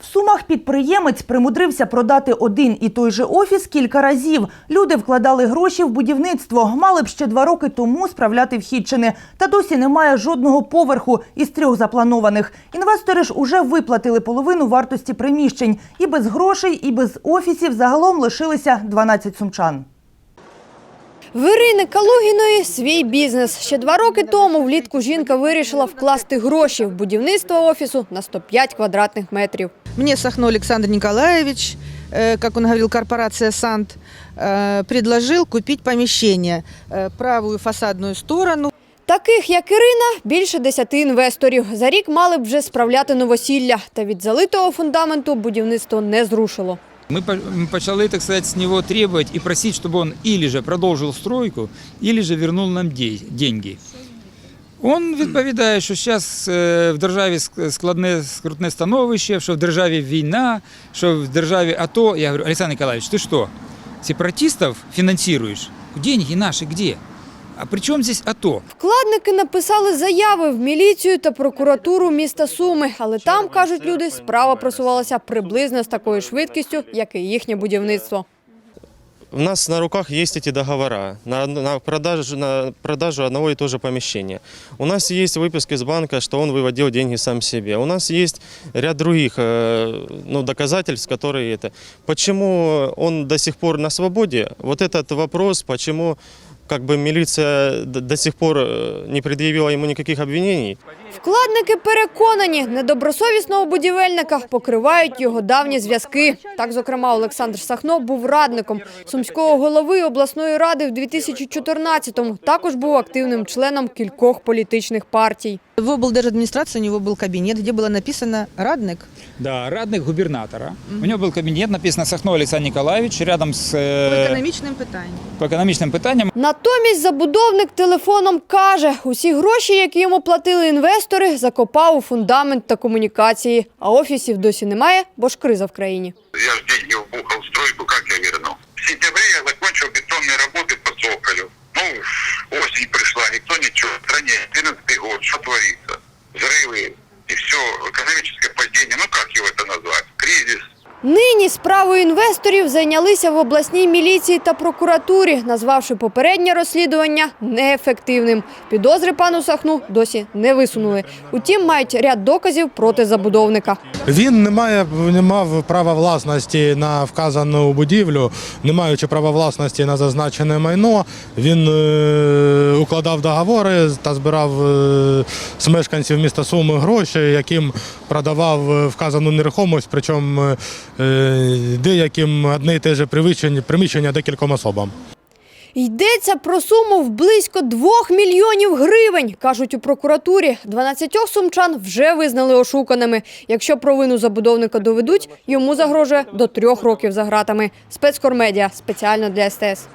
В Сумах підприємець примудрився продати один і той же офіс кілька разів. Люди вкладали гроші в будівництво. Мали б ще два роки тому справляти вхідчини. Та досі немає жодного поверху із трьох запланованих. Інвестори ж уже виплатили половину вартості приміщень. І без грошей, і без офісів загалом лишилися 12 сумчан. В Ірини Калугіної свій бізнес. Ще два роки тому влітку жінка вирішила вкласти гроші в будівництво офісу на 105 квадратних метрів. Мне Сахно Александр Николаевич, э, как он говорил, корпорация «Сант», э, предложил купить помещение, э, правую фасадную сторону. Таких, як Ірина, більше десяти інвесторів. За рік мали б вже справляти новосілля. Та від залитого фундаменту будівництво не зрушило. Мы по- мы почали, так сказать, с него требовать и просить, чтобы он или же продолжил стройку, или же вернул нам де- деньги. Он відповідає, що зараз в державі складне скрутне становище, що в державі війна, що в державі АТО. Я говорю, Александр Николаевич, ты что, сепаратистов финансируешь? Деньги наши где? А при чем здесь АТО? Вкладники написали заяви в міліцію та прокуратуру міста Суми, але там, кажуть люди, справа просувалася приблизно з такою швидкістю, як і їхнє будівництво. У нас на руках есть эти договора на, на, продажу, на продажу одного и того же помещения. У нас есть выписка из банка, что он выводил деньги сам себе. У нас есть ряд других э, ну, доказательств, которые это. Почему он до сих пор на свободе? Вот этот вопрос, почему как бы милиция до сих пор э, не предъявила ему никаких обвинений. Вкладники переконані, недобросовісного будівельника покривають його давні зв'язки. Так, зокрема, Олександр Сахно був радником сумського голови обласної ради в 2014-му. Також був активним членом кількох політичних партій. В облдержадминистрации у него был кабинет, где было написано «Радник». Да, радник губернатора. У него был кабинет, написано Сахно Александр Николаевич, рядом с э, По экономичным питаниям. по экономичным питаниям. Натомість забудовник телефоном каже, усі гроші, які йому платили інвестори, закопав у фундамент та комунікації. А офісів досі немає, бо ж криза в країні. Я же деньги вбухал в стройку, как я вернул? В сентябре я закончил бетонные работы по Цоколю. Ну, осень пришла, никто ничего. В стране 11 год, что творится? Взрывы и все, экономическое падение. Ну, как его это назвать? Нині справою інвесторів зайнялися в обласній міліції та прокуратурі, назвавши попереднє розслідування неефективним. Підозри пану Сахну досі не висунули. Утім, мають ряд доказів проти забудовника. Він не має не мав права власності на вказану будівлю, не маючи права власності на зазначене майно. Він е, укладав договори та збирав е, з мешканців міста Суми гроші, яким продавав е, вказану нерухомість, причому е, деяким одне і те ж приміщення, декільком особам. Йдеться про суму в близько 2 мільйонів гривень, кажуть у прокуратурі. 12 сумчан вже визнали ошуканими. Якщо провину забудовника доведуть, йому загрожує до трьох років за ґратами. Спецкормедіа спеціально для СТС.